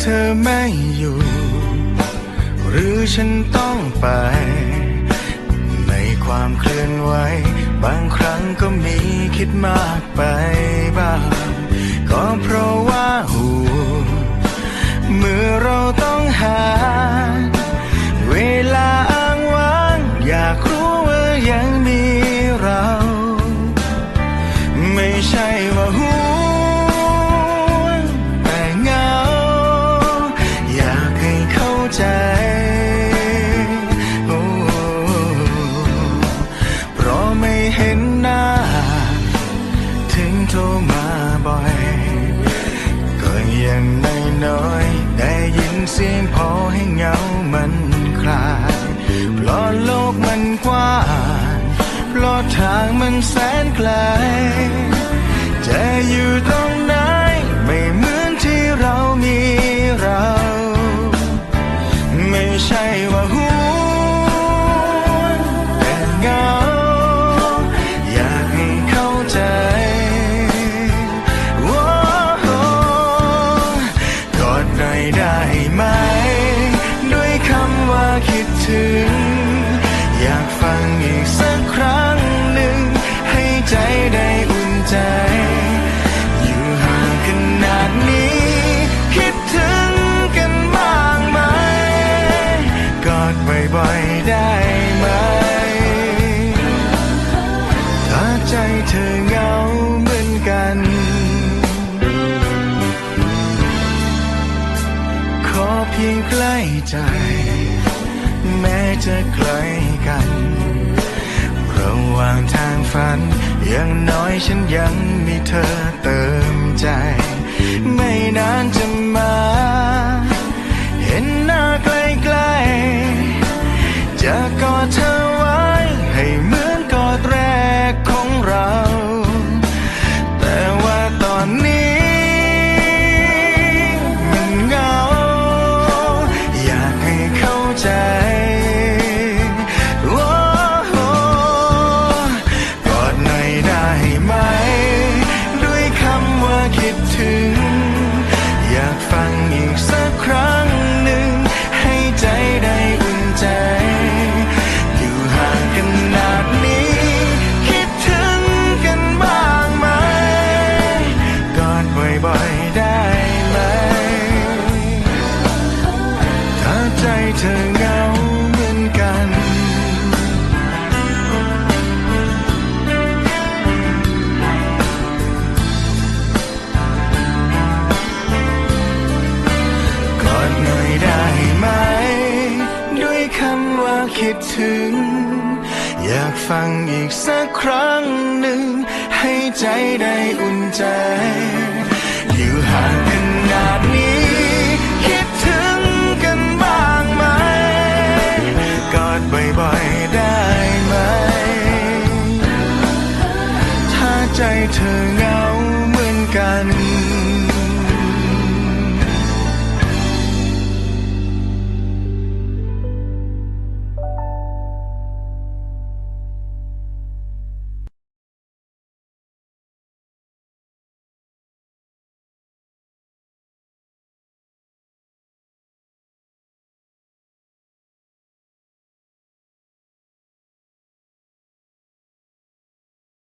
เธอไม่อยู่ หรือฉันต้องไป ในความเคลื่อนไหว บางครั้งก็มีคิดมากไปบ้าง ก็เพราะว่าหูเมื่อเราต้องหา สียงพอให้เหงามันคลายเพราะโลกมันกว้างเพราะทางมันแสนไกล จะอยู่ตรงไหนไม่เหมือนที่เรามีเรา ไม่ใช่ว่า คิดถึง จะไกลกัน ระหว่างทางฝัน อย่างน้อยฉันยังมีเธอเติมใจ ไม่นานจะมา เห็นหน้าใกล้ๆจะกอดเธอไว้ให้เมือ ดถึง อยากฟังอีกสักครั้งหนึ่ง ให้ใจได้อุ่นใจ อยู่ห่างกันนาดนี้ คิดถึงกันบ้างไหม กอดบ่อยๆได้ไหม ถ้าใจเธอเงา